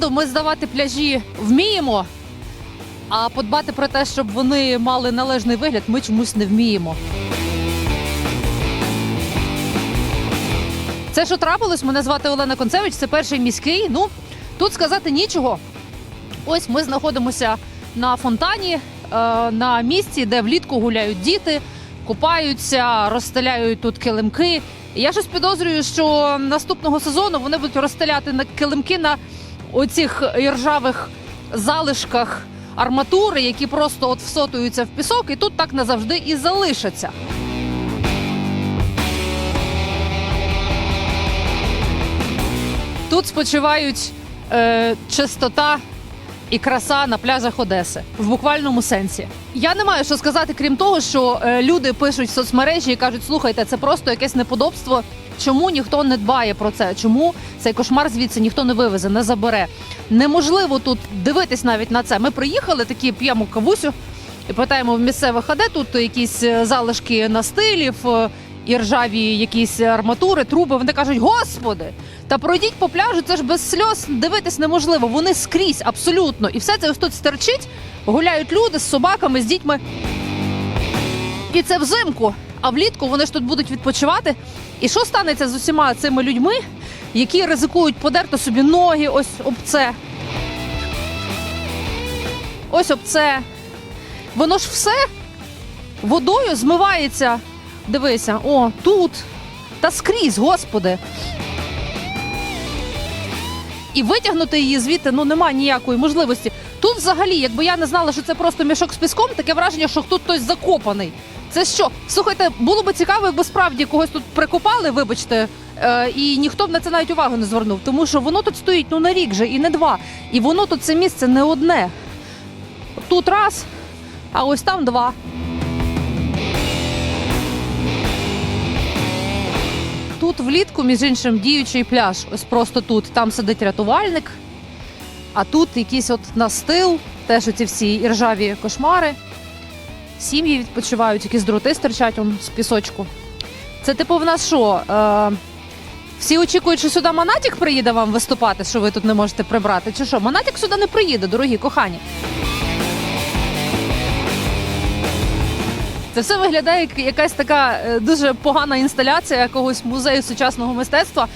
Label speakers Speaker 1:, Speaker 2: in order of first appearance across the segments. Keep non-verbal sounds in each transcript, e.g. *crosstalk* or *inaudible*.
Speaker 1: оренду ми здавати пляжі вміємо, а подбати про те, щоб вони мали належний вигляд, ми чомусь не вміємо. Це що трапилось? Мене звати Олена Концевич, це перший міський. Ну тут сказати нічого. Ось ми знаходимося на фонтані, е, на місці, де влітку гуляють діти, купаються, розстеляють тут килимки. Я щось підозрюю, що наступного сезону вони будуть розстеляти килимки на оцих іржавих залишках арматури, які просто от всотуються в пісок, і тут так назавжди і залишаться. Тут спочивають е, чистота і краса на пляжах Одеси в буквальному сенсі. Я не маю що сказати, крім того, що е, люди пишуть в соцмережі і кажуть: слухайте, це просто якесь неподобство. Чому ніхто не дбає про це? Чому цей кошмар звідси ніхто не вивезе, не забере? Неможливо тут дивитись навіть на це. Ми приїхали, такі п'ємо кавусю і питаємо в місцевих, а де тут якісь е, залишки настилів, е, і ржаві якісь арматури, труби. Вони кажуть: Господи, та пройдіть по пляжу, це ж без сльоз дивитись неможливо. Вони скрізь абсолютно. І все це ось тут стерчить. Гуляють люди з собаками, з дітьми. І це взимку. А влітку вони ж тут будуть відпочивати. І що станеться з усіма цими людьми, які ризикують подерти собі ноги, ось об це. Ось об це. Воно ж все водою змивається. Дивися, о, тут. Та скрізь, господи. І витягнути її звідти ну немає ніякої можливості. Тут взагалі, якби я не знала, що це просто мішок з піском, таке враження, що тут хтось закопаний. Це що? Слухайте, було б цікаво, якби справді когось тут прикопали, вибачте, е, і ніхто б на це навіть увагу не звернув, тому що воно тут стоїть ну на рік же і не два. І воно тут це місце не одне. Тут раз, а ось там два. Тут влітку, між іншим, діючий пляж. Ось просто тут. Там сидить рятувальник, а тут якийсь от настил, теж оці всі іржаві кошмари. Сім'ї відпочивають, якісь дроти стирчать з пісочку. Це типу в нас що? Е, всі очікують, що сюди Монатік приїде вам виступати, що ви тут не можете прибрати. Чи що? Монатік сюди не приїде, дорогі кохані. Це все виглядає як якась така е, дуже погана інсталяція якогось музею сучасного мистецтва.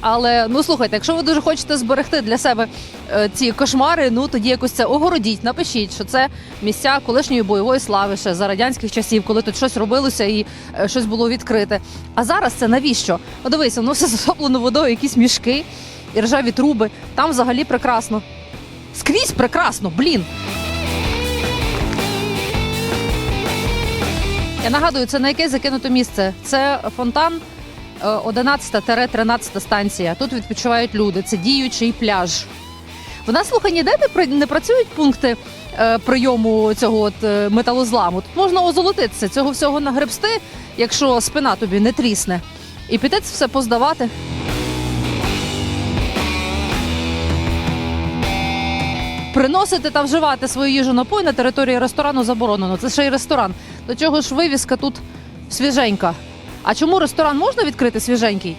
Speaker 1: Але ну слухайте, якщо ви дуже хочете зберегти для себе е, ці кошмари, ну тоді якось це огородіть, напишіть, що це місця колишньої бойової слави ще за радянських часів, коли тут щось робилося і е, щось було відкрите. А зараз це навіщо? Ну дивися, воно все *laughs* затоплено водою, якісь мішки і ржаві труби. Там взагалі прекрасно. Скрізь прекрасно, блін. Я нагадую, це на яке закинуте місце. Це фонтан е, 11-13 станція. Тут відпочивають люди. Це діючий пляж. В нас слухай, ніде не працюють пункти е, прийому цього от е, металозламу. Тут можна озолотитися, цього всього нагребсти, якщо спина тобі не трісне, і піти це все поздавати. Приносити та вживати свою їжу напої на території ресторану заборонено. Це ще й ресторан. До чого ж вивіска тут свіженька. А чому ресторан можна відкрити свіженький?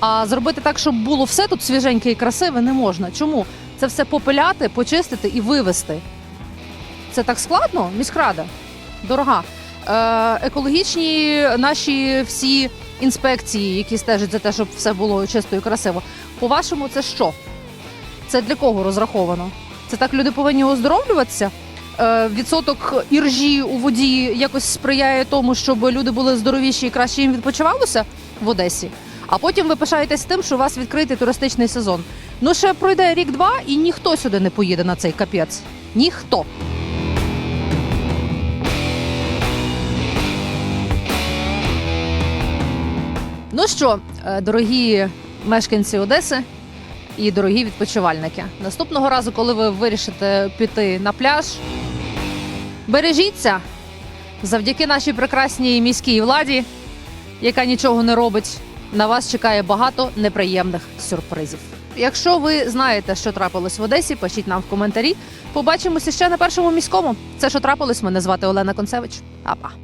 Speaker 1: А зробити так, щоб було все тут свіженьке і красиве, не можна. Чому? Це все попиляти, почистити і вивезти. Це так складно, міськрада. Дорога. Е, екологічні наші всі інспекції, які стежать за те, щоб все було чисто і красиво. По-вашому, це що? Це для кого розраховано? Це так люди повинні оздоровлюватися. Е, відсоток іржі у воді якось сприяє тому, щоб люди були здоровіші і краще їм відпочивалося в Одесі. А потім ви пишаєтесь тим, що у вас відкритий туристичний сезон. Ну ще пройде рік-два, і ніхто сюди не поїде на цей капець. Ніхто. Ну що, е, дорогі мешканці Одеси і дорогі відпочивальники, наступного разу, коли ви вирішите піти на пляж, бережіться завдяки нашій прекрасній міській владі, яка нічого не робить. На вас чекає багато неприємних сюрпризів. Якщо ви знаєте, що трапилось в Одесі, пишіть нам в коментарі. Побачимося ще на першому міському. Це що трапилось. Мене звати Олена Концевич. Апа.